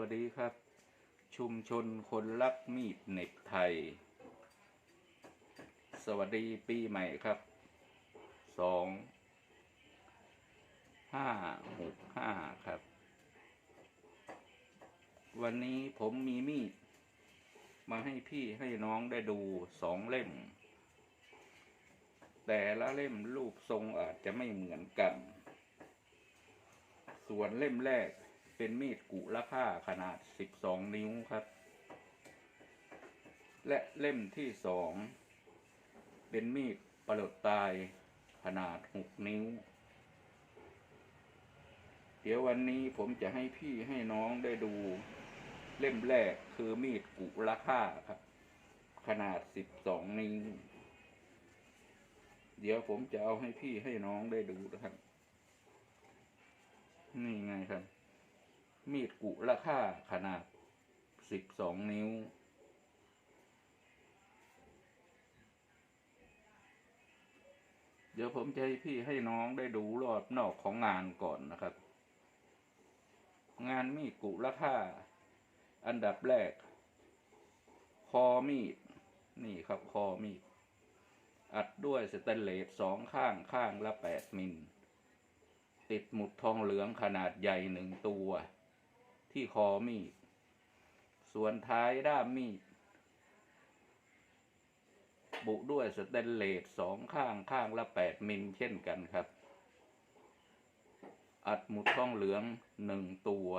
วัสดีครับ ชุมชนคนรักมีดเน็บไทย สวัสดีปีใหม่ครับสองห้าหกห้าครับ วันนี้ผมมีมีด มาให้พี่ให้น้องได้ดูสองเล่ม แต่ละเล่มรูปทรงอาจจะไม่เหมือนกัน ส่วนเล่มแรก เป็นมีดกุราคาขนาด 12 นิ้วครับ และเล่มที่สองเป็นมีดปลดตายขนาด 6 นิ้ว เดี๋ยววันนี้ผมจะให้พี่ให้น้องได้ดู เล่มแรกคือมีดกุราคาครับ ขนาด 12 นิ้ว เดี๋ยวผมจะเอาให้พี่ให้น้องได้ดูนะครับ นี่ไงครับ มีดกุราคาขนาด12นิ้ว เดี๋ยวผมจะให้พี่ให้น้องได้ดูรอบนอกของงานก่อนนะครับ งานมีดกุราคาอันดับแรก คอมีด นี่ครับคอมีด อัดด้วยสแตนเลสสองข้างข้างละแปดมิลติดหมุดทองเหลืองขนาดใหญ่หนึ่งตัว ที่คอมีด ส่วนท้ายด้ามมีด บุด้วยสแตนเลสสองข้างข้างละแปดมิลเช่นกันครับ อัดหมุดทองเหลืองหนึ่งตัว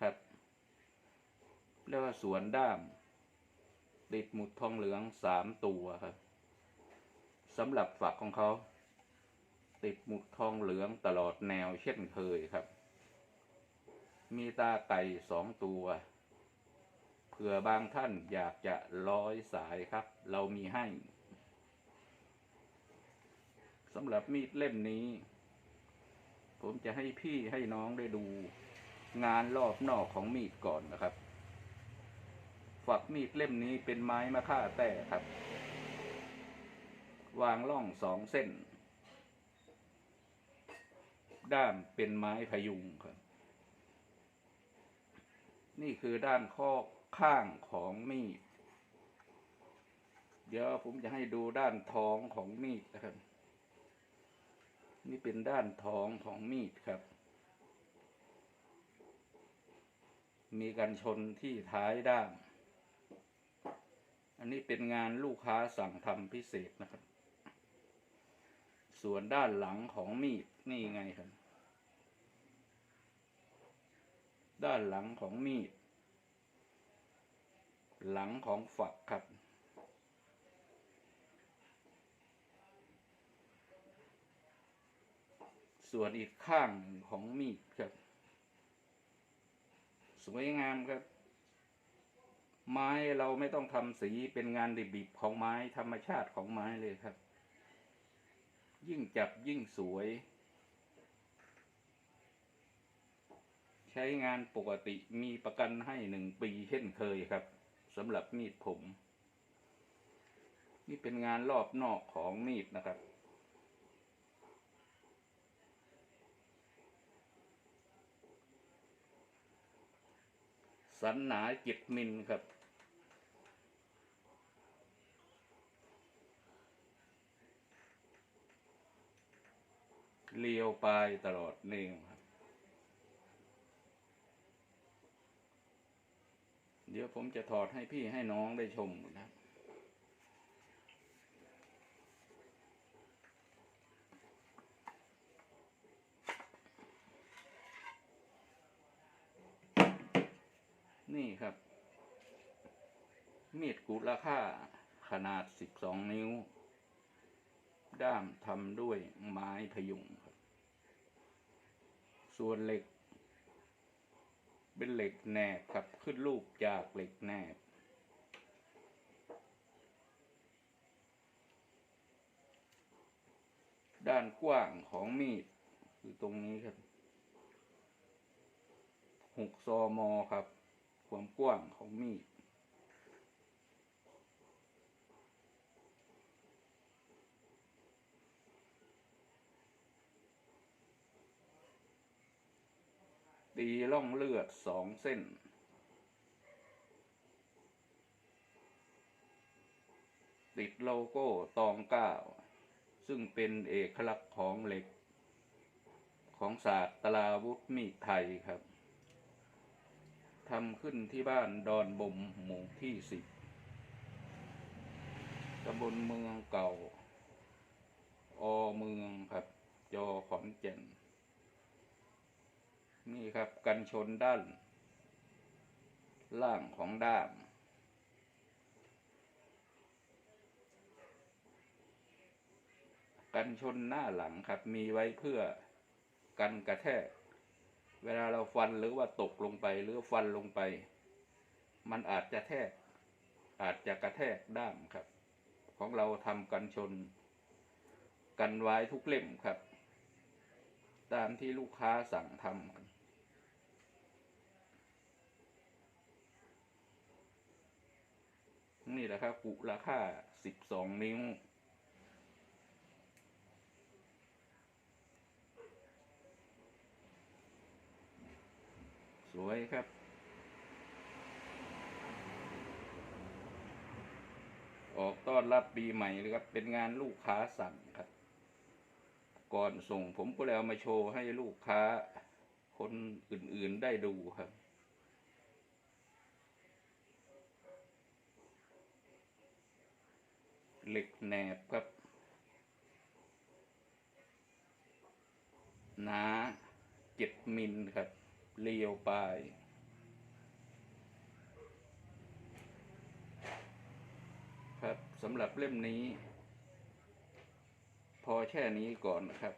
ครับเรียกว่าส่วนด้าม ติดหมุดทองเหลืองสามตัวครับสำหรับฝักของเขา ติดหมุดทองเหลืองตลอดแนวเช่นเคยครับ มีตาไก่สองตัว เผื่อบางท่านอยากจะร้อยสายครับ เรามีให้สำหรับมีดเล่มนี้ ผมจะให้พี่ให้น้องได้ดู งานรอบนอกของมีดก่อนนะครับ ฝักมีดเล่มนี้เป็นไม้มะค่าแต่ครับ วางล่องสองเส้น ด้ามเป็นไม้พยุงครับ นี่คือด้านข้อข้างของมีด เดี๋ยวผมจะให้ดูด้านท้องของมีดนะครับ นี่เป็นด้านท้องของมีดครับ มีกันชนที่ท้ายด้าม อันนี้เป็นงานลูกค้าสั่งทำพิเศษนะครับ ส่วนด้านหลังของมีดนี่ไงครับ ด้านหลังของมีด หลังของฝักครับ ส่วนอีกข้างของมีดครับ สวยงามครับ ไม้เราไม่ต้องทำสีเป็นงานดิบๆของไม้ธรรมชาติของไม้เลยครับ ยิ่งจับยิ่งสวย ใช้งานปกติมีประกันให้หนึ่งปีเช่นเคยครับสำหรับมีดผม นี่เป็นงานรอบนอกของมีดนะครับ สันหนาเจ็ดมิลครับเลียวปลายตลอดเนวครับ เดี๋ยวผมจะถอดให้พี่ให้น้องได้ชมนะครับนี่ครับ มีดกุราค่าขนาด12นิ้ว ด้ามทำด้วยไม้พยุงครับ ส่วนเหล็ก เป็นเหล็กแหนบครับ ขึ้นรูปจากเหล็กแหนบ ด้านกว้างของมีด คือตรงนี้ครับหกซอมอครับ ความกว้างของมีด ตตีร่องเลือดสองเส้น ติดโลโก้ตองเก้า ซึ่งเป็นเอกลักษณ์ของเหล็ก ของศาสตราวุธมีดไทยครับทำขึ้นที่บ้านดอนบมหมู่ที่สิบตำบลเมืองเก่า อเมืองครับ จอขอนแก่น นี่ครับกันชนด้าน ล่างของด้ามกันชนหน้าหลังครับ มีไว้เพื่อกันกระแทก เวลาเราฟันหรือว่าตกลงไปหรือฟันลงไป มันอาจจะแทก อาจจะกระแทกด้ามครับ ของเราทำกันชน กันไว้ทุกเล่มครับ ตามที่ลูกค้าสั่งทำกัน นี่แหละครับ กุราคาสิบสองนิ้ว สวยครับออกต้อนรับปีใหม่เลยครับ เป็นงานลูกค้าสั่งครับ ก่อนส่งผมก็เลยเอามาโชว์ให้ลูกค้าคนอื่นๆได้ดูครับ เหล็กแหนบครับหนาเจ็ดมิลครับเรียวปลายครับสำหรับเล่มนี้ พอแค่นี้ก่อนนะครับ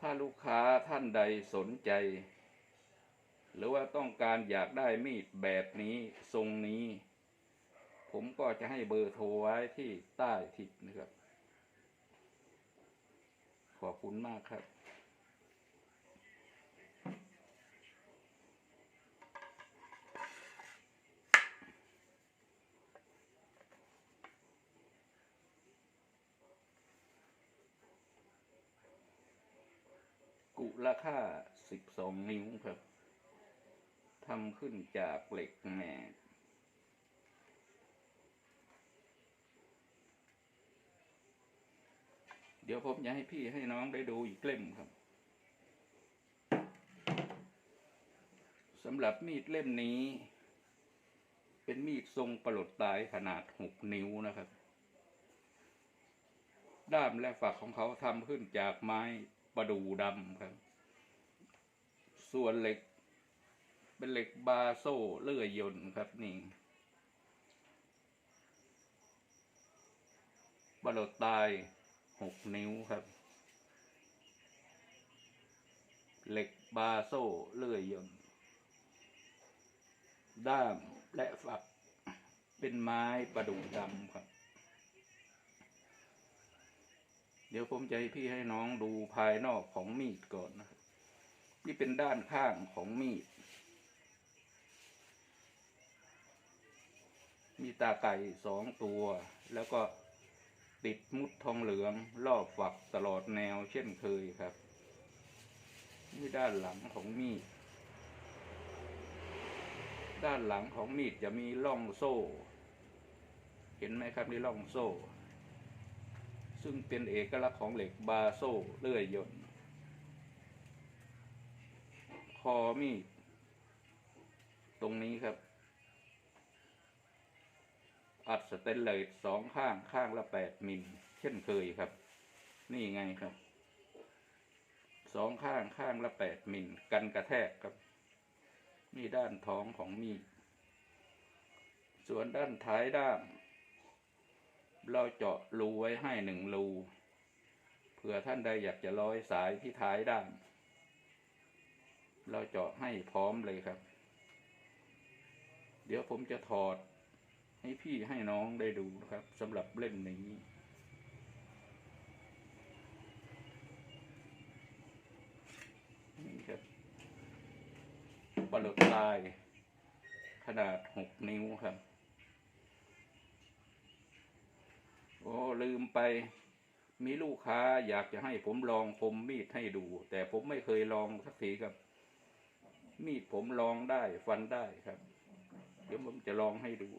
ถ้าลูกค้าท่านใดสนใจ หรือว่าต้องการอยากได้มีดแบบนี้ทรงนี้ ผมก็จะให้เบอร์โทรไว้ที่ใต้ทิปนะครับ ขอบคุณมากครับกุราคาสิบสองนิ้วครับ ทำขึ้นจากเหล็กแหนบ เดี๋ยวผมจะให้พี่ให้น้องได้ดูอีกเล่มครับสำหรับมีดเล่มนี้ เป็นมีดทรงประหลดตายขนาดหกนิ้วนะครับ ด้ามและฝักของเขาทำขึ้นจากไม้ประดูดำครับ ส่วนเหล็ก เป็นเหล็กบาโซ่เลื่อยยนต์ครับนี่บลดตาย หกนิ้วครับ เหล็กบาโซ่เลื่อยยนต์ด้ามและฝักเป็นไม้ประดูดำครับ เดี๋ยวผมจะให้พี่ให้น้องดูภายนอกของมีดก่อนนะครับนี่เป็นด้านข้างของมีด มีตาไก่สองตัวแล้วก็ ติดมุดทองเหลืองรอบฝักตลอดแนวเช่นเคยครับ นี่ด้านหลังของมีด ด้านหลังของมีดจะมีร่องโซ่ เห็นไหมครับนี่ร่องโซ่ ซึ่งเป็นเอกลักษณ์ของเหล็กบาโซ่เลื่อยยนต์คอมีด ตรงนี้ครับ อัดสเตนเลสสองข้างข้างละแปดมิล เช่นเคยครับ นี่ไงครับสองข้างข้างละแปดมิลกันกระแทกครับนี่ด้านท้องของมีดส่วนด้านท้ายด้ามเราเจาะรูไว้ให้หนึ่งรูเผื่อท่านใดอยากจะร้อยสายที่ท้ายด้ามเราเจาะให้พร้อมเลยครับ เดี๋ยวผมจะถอด ให้พี่ให้น้องได้ดูนะครับสำหรับเล่มนี้ นี่ครับปลดลาย ขนาดหกนิ้วครับ โอ้ลืมไปมีลูกค้าอยากจะให้ผมลองคมมีดให้ดู แต่ผมไม่เคยลองสักทีครับ มีดผมลองได้ฟันได้ครับ เดี๋ยวผมจะลองให้ดู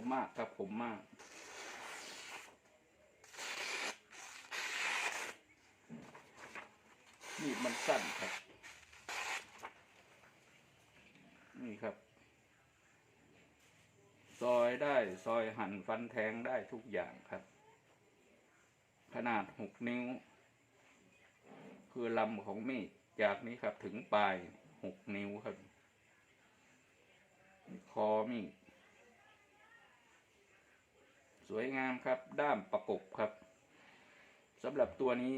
มมากครับผมมากมีดมันสั้นครับ นี่ครับ ซอยได้ซอยหั่นฟันแทงได้ทุกอย่างครับ ขนาดหกนิ้ว คือลำของมีดจากนี้ครับถึงปลายหกนิ้วครับ คอมีด สวยงามครับ ด้ามประกบครับสำหรับตัวนี้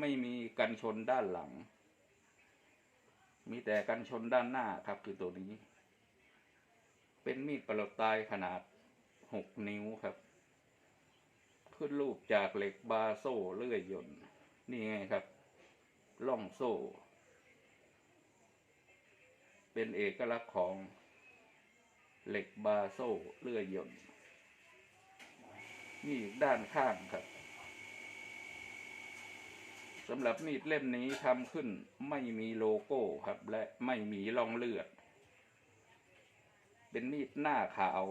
ไม่มีกันชนด้านหลัง มีแต่กันชนด้านหน้าครับคือตัวนี้ เป็นมีดประหลดตายขนาดหกนิ้วครับ ขึ้นรูปจากเหล็กบาโซ่เลื่อยยนต์นี่ไงครับล่องโซ่ เป็นเอกลักษณ์ของเหล็กบาโซ่เลื่อยยนต์ มีดด้านข้างครับสำหรับมีดเล่มนี้ทำขึ้นไม่มีโลโก้ครับ และไม่มีรองเลือด เป็นมีดหน้าขาว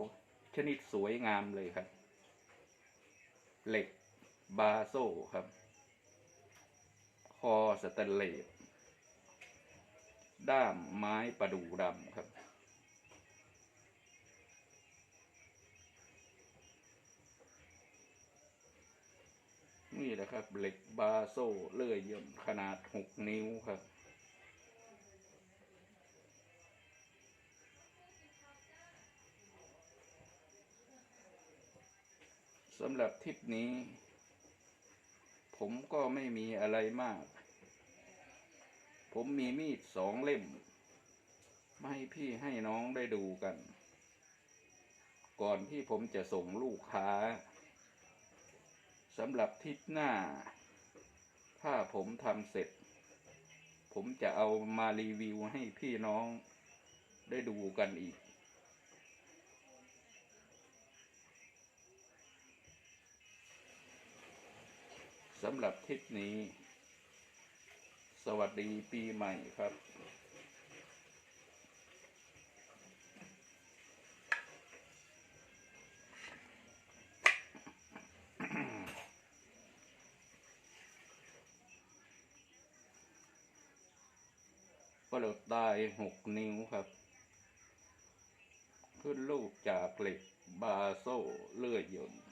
ชนิดสวยงามเลยครับ เหล็กบาโซ่ครับ คอสแตนเลสด้ามไม้ประดู่ดำครับ นี่แหละครับ เหล็กบาโซ่เลื่อยยนต์ขนาดหกนิ้วครับ สำหรับทริปนี้ ผมก็ไม่มีอะไรมาก ผมมีมีดสองเล่มมาให้พี่ให้น้องได้ดูกัน ก่อนที่ผมจะส่งลูกค้า สำหรับทริปหน้า ถ้าผมทำเสร็จ ผมจะเอามารีวิวให้พี่น้องได้ดูกันอีก สำหรับทริปนี้ สวัสดีปีใหม่ครับ ประหลดตายหกนิ้วครับ ขึ้นลูกจากเหล็กบาโซ่เลื่อยยนต์